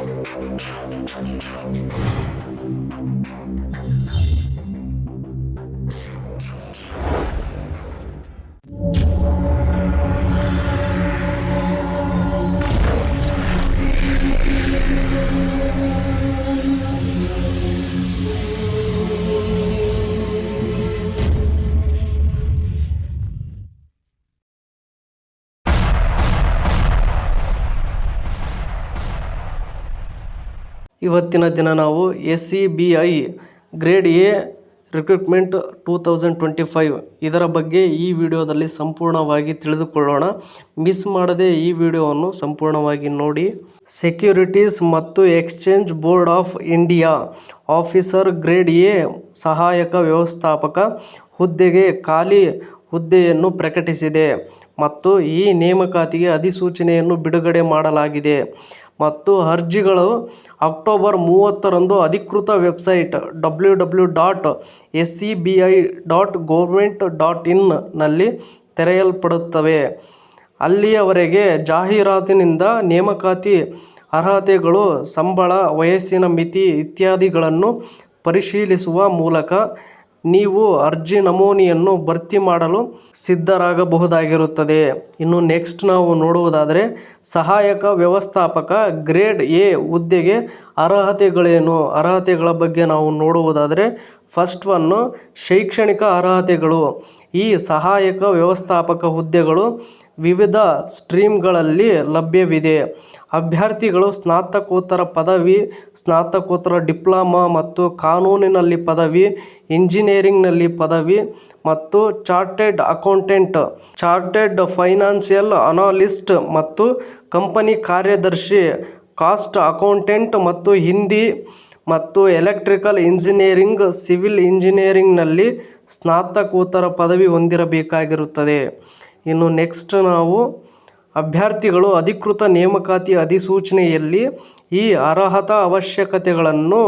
Thank you. ಇವತ್ತಿನ ದಿನ ನಾವು S C B I grade A recruitment two thousand twenty five ಇದರ ಬಗ್ಗೆ ಈ ವಿಡಿಯೋದಲ್ಲಿ ಸಂಪೂರ್ಣವಾಗಿ ತಿಳಿದುಕೊಳ್ಳೋಣ. ಮಿಸ್ ಮಾಡದೆ ಈ ವಿಡಿಯೋವನ್ನು ಸಂಪೂರ್ಣವಾಗಿ ನೋಡಿ. ಸೆಕ್ಯೂರಿಟೀಸ್ ಮತ್ತು exchange board of India officer grade A ಸಹಾಯಕ ವ್ಯವಸ್ಥಾಪಕ ಹುದ್ದೆಗೆ ಖಾಲಿ ಹುದ್ದೆಯನ್ನು ಪ್ರಕಟಿಸಿದೆ ಮತ್ತು ಈ ನೇಮಕಾತಿಗೆ ಅಧಿಸೂಚನೆಯನ್ನು ಬಿಡುಗಡೆ ಮಾಡಲಾಗಿದೆ. ಮತ್ತು ಅರ್ಜಿಗಳು ಅಕ್ಟೋಬರ್ ಮೂವತ್ತರಂದು ಅಧಿಕೃತ website W W dot S C B I dot government dot ಇನ್ನಲ್ಲಿ ತೆರೆಯಲ್ಪಡುತ್ತವೆ. ಅಲ್ಲಿಯವರೆಗೆ ಜಾಹೀರಾತಿನಿಂದ ನೇಮಕಾತಿ ಅರ್ಹತೆಗಳು, ಸಂಬಳ, ವಯಸ್ಸಿನ ಮಿತಿ ಇತ್ಯಾದಿಗಳನ್ನು ಪರಿಶೀಲಿಸುವ ಮೂಲಕ ನೀವು ಅರ್ಜಿ ನಮೂನೆಯನ್ನು ಭರ್ತಿ ಮಾಡಲು ಸಿದ್ಧರಾಗಬಹುದಾಗಿರುತ್ತದೆ. ಇನ್ನು ನೆಕ್ಸ್ಟ್ ನಾವು ನೋಡುವುದಾದರೆ ಸಹಾಯಕ ವ್ಯವಸ್ಥಾಪಕ ಗ್ರೇಡ್ ಎ ಹುದ್ದೆಗೆ ಅರ್ಹತೆಗಳೇನು? ಅರ್ಹತೆಗಳ ಬಗ್ಗೆ ನಾವು ನೋಡುವುದಾದರೆ ಫಸ್ಟ್ ಒನ್ನು ಶೈಕ್ಷಣಿಕ ಅರ್ಹತೆಗಳು. ಈ ಸಹಾಯಕ ವ್ಯವಸ್ಥಾಪಕ ಹುದ್ದೆಗಳು ವಿವಿಧ ಸ್ಟ್ರೀಮ್ಗಳಲ್ಲಿ ಲಭ್ಯವಿದೆ. ಅಭ್ಯರ್ಥಿಗಳು ಸ್ನಾತಕೋತ್ತರ ಪದವಿ, ಸ್ನಾತಕೋತ್ತರ ಡಿಪ್ಲೊಮಾ ಮತ್ತು ಕಾನೂನಿನಲ್ಲಿ ಪದವಿ, ಇಂಜಿನಿಯರಿಂಗ್ನಲ್ಲಿ ಪದವಿ ಮತ್ತು chartered accountant, chartered financial analyst ಮತ್ತು ಕಂಪನಿ ಕಾರ್ಯದರ್ಶಿ, ಕಾಸ್ಟ್ ಅಕೌಂಟೆಂಟ್ ಮತ್ತು ಹಿಂದಿ ಮತ್ತು ಎಲೆಕ್ಟ್ರಿಕಲ್ ಇಂಜಿನಿಯರಿಂಗ್, ಸಿವಿಲ್ ಇಂಜಿನಿಯರಿಂಗ್ನಲ್ಲಿ ಸ್ನಾತಕೋತ್ತರ ಪದವಿ ಹೊಂದಿರಬೇಕಾಗಿರುತ್ತದೆ. ಇನ್ನು ನೆಕ್ಸ್ಟ್ ನಾವು ಅಭ್ಯರ್ಥಿಗಳು ಅಧಿಕೃತ ನೇಮಕಾತಿ ಅಧಿಸೂಚನೆಯಲ್ಲಿ ಈ ಅರ್ಹತಾ ಅವಶ್ಯಕತೆಗಳನ್ನು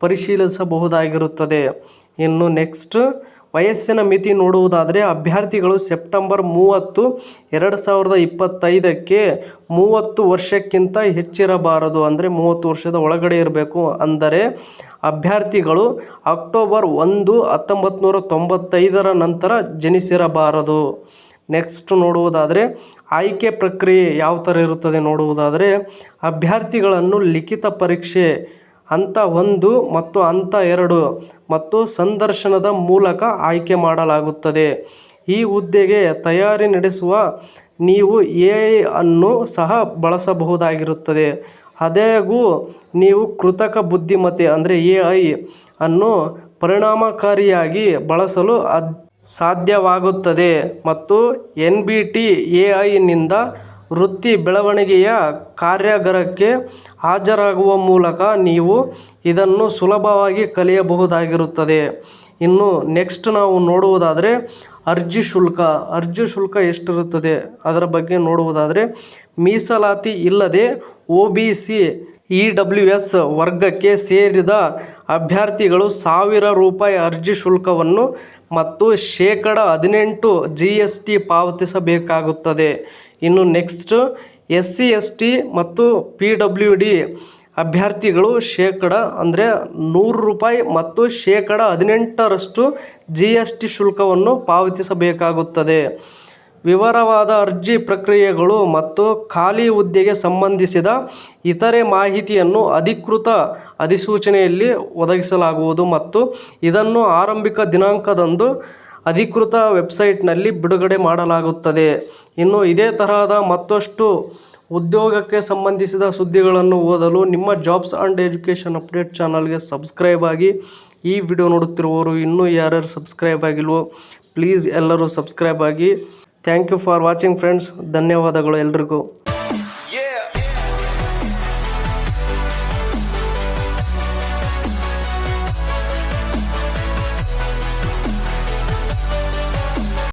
ಪರಿಶೀಲಿಸಬಹುದಾಗಿರುತ್ತದೆ. ಇನ್ನು ನೆಕ್ಸ್ಟ್ ವಯಸ್ಸಿನ ಮಿತಿ ನೋಡುವುದಾದರೆ ಅಭ್ಯರ್ಥಿಗಳು ಸೆಪ್ಟೆಂಬರ್ ಮೂವತ್ತು ಎರಡು ಸಾವಿರದ ಇಪ್ಪತ್ತೈದಕ್ಕೆ ಮೂವತ್ತು ವರ್ಷಕ್ಕಿಂತ ಹೆಚ್ಚಿರಬಾರದು. ಅಂದರೆ ಮೂವತ್ತು ವರ್ಷದ ಒಳಗಡೆ ಇರಬೇಕು. ಅಂದರೆ ಅಭ್ಯರ್ಥಿಗಳು ಅಕ್ಟೋಬರ್ ಒಂದು ಹತ್ತೊಂಬತ್ತು ನೂರ ತೊಂಬತ್ತೈದರ ನಂತರ ಜನಿಸಿರಬಾರದು. ನೆಕ್ಸ್ಟ್ ನೋಡುವುದಾದರೆ, ಆಯ್ಕೆ ಪ್ರಕ್ರಿಯೆ ಯಾವ ಥರ ಇರುತ್ತದೆ ನೋಡುವುದಾದರೆ, ಅಭ್ಯರ್ಥಿಗಳನ್ನು ಲಿಖಿತ ಪರೀಕ್ಷೆ ಹಂತ ಒಂದು ಮತ್ತು ಹಂತ ಎರಡು ಮತ್ತು ಸಂದರ್ಶನದ ಮೂಲಕ ಆಯ್ಕೆ ಮಾಡಲಾಗುತ್ತದೆ. ಈ ಹುದ್ದೆಗೆ ತಯಾರಿ ನಡೆಸುವ ನೀವು ಎ ಅನ್ನು ಸಹ ಬಳಸಬಹುದಾಗಿರುತ್ತದೆ. ಆದಾಗ್ಯೂ, ನೀವು ಕೃತಕ ಬುದ್ಧಿಮತ್ತೆ ಅಂದರೆ ಎ ಐ ಅನ್ನು ಪರಿಣಾಮಕಾರಿಯಾಗಿ ಬಳಸಲು ಅದ್ ಸಾಧ್ಯವಾಗುತ್ತದೆ ಮತ್ತು ಎನ್ ಬಿ ಟಿ ಎ ಐನಿಂದ ವೃತ್ತಿ ಬೆಳವಣಿಗೆಯ ಕಾರ್ಯಾಗಾರಕ್ಕೆ ಹಾಜರಾಗುವ ಮೂಲಕ ನೀವು ಇದನ್ನು ಸುಲಭವಾಗಿ ಕಲಿಯಬಹುದಾಗಿರುತ್ತದೆ. ಇನ್ನು ನೆಕ್ಸ್ಟ್ ನಾವು ನೋಡುವುದಾದರೆ ಅರ್ಜಿ ಶುಲ್ಕ. ಅರ್ಜಿ ಶುಲ್ಕ ಎಷ್ಟಿರುತ್ತದೆ? ಅದರ ಬಗ್ಗೆ ನೋಡುವುದಾದರೆ ಮೀಸಲಾತಿ ಇಲ್ಲದೆ O B C E W S ವರ್ಗಕ್ಕೆ ಸೇರಿದ ಅಭ್ಯರ್ಥಿಗಳು ಸಾವಿರ ರೂಪಾಯಿ ಅರ್ಜಿ ಶುಲ್ಕವನ್ನು ಮತ್ತು ಶೇಕಡ ಹದಿನೆಂಟು ಜಿ ಎಸ್ ಟಿ ಪಾವತಿಸಬೇಕಾಗುತ್ತದೆ. ಇನ್ನು next S C S T ಮತ್ತು ಪಿ ಡಬ್ಲ್ಯೂ ಡಿ ಅಭ್ಯರ್ಥಿಗಳು ಶೇಕಡ ಅಂದರೆ ನೂರು ರೂಪಾಯಿ ಮತ್ತು ಶೇಕಡ ಹದಿನೆಂಟರಷ್ಟು ಜಿ ಎಸ್ ಟಿ ಶುಲ್ಕವನ್ನು ಪಾವತಿಸಬೇಕಾಗುತ್ತದೆ. ವಿವರವಾದ ಅರ್ಜಿ ಪ್ರಕ್ರಿಯೆಗಳು ಮತ್ತು ಖಾಲಿ ಹುದ್ದೆಗೆ ಸಂಬಂಧಿಸಿದ ಇತರೆ ಮಾಹಿತಿಯನ್ನು ಅಧಿಕೃತ ಅಧಿಸೂಚನೆಯಲ್ಲಿ ಒದಗಿಸಲಾಗುವುದು ಮತ್ತು ಇದನ್ನು ಆರಂಭಿಕ ದಿನಾಂಕದಂದು ಅಧಿಕೃತ ವೆಬ್ಸೈಟ್ನಲ್ಲಿ ಬಿಡುಗಡೆ ಮಾಡಲಾಗುತ್ತದೆ. ಇನ್ನು ಇದೇ ತರಹದ ಮತ್ತಷ್ಟು ಉದ್ಯೋಗಕ್ಕೆ ಸಂಬಂಧಿಸಿದ ಸುದ್ದಿಗಳನ್ನು ಓದಲು ನಿಮ್ಮ ಜಾಬ್ಸ್ ಆ್ಯಂಡ್ ಎಜುಕೇಷನ್ ಅಪ್ಡೇಟ್ ಚಾನಲ್ಗೆ ಸಬ್ಸ್ಕ್ರೈಬ್ ಆಗಿ ಈ ವಿಡಿಯೋ ನೋಡುತ್ತಿರುವವರು ಇನ್ನೂ ಯಾರ್ಯಾರು ಸಬ್ಸ್ಕ್ರೈಬ್ ಆಗಿಲ್ವೋ, ಪ್ಲೀಸ್ ಎಲ್ಲರೂ ಸಬ್ಸ್ಕ್ರೈಬ್ ಆಗಿ thank you for watching friends ಧನ್ಯವಾದಗಳು ಎಲ್ರಿಗೂ.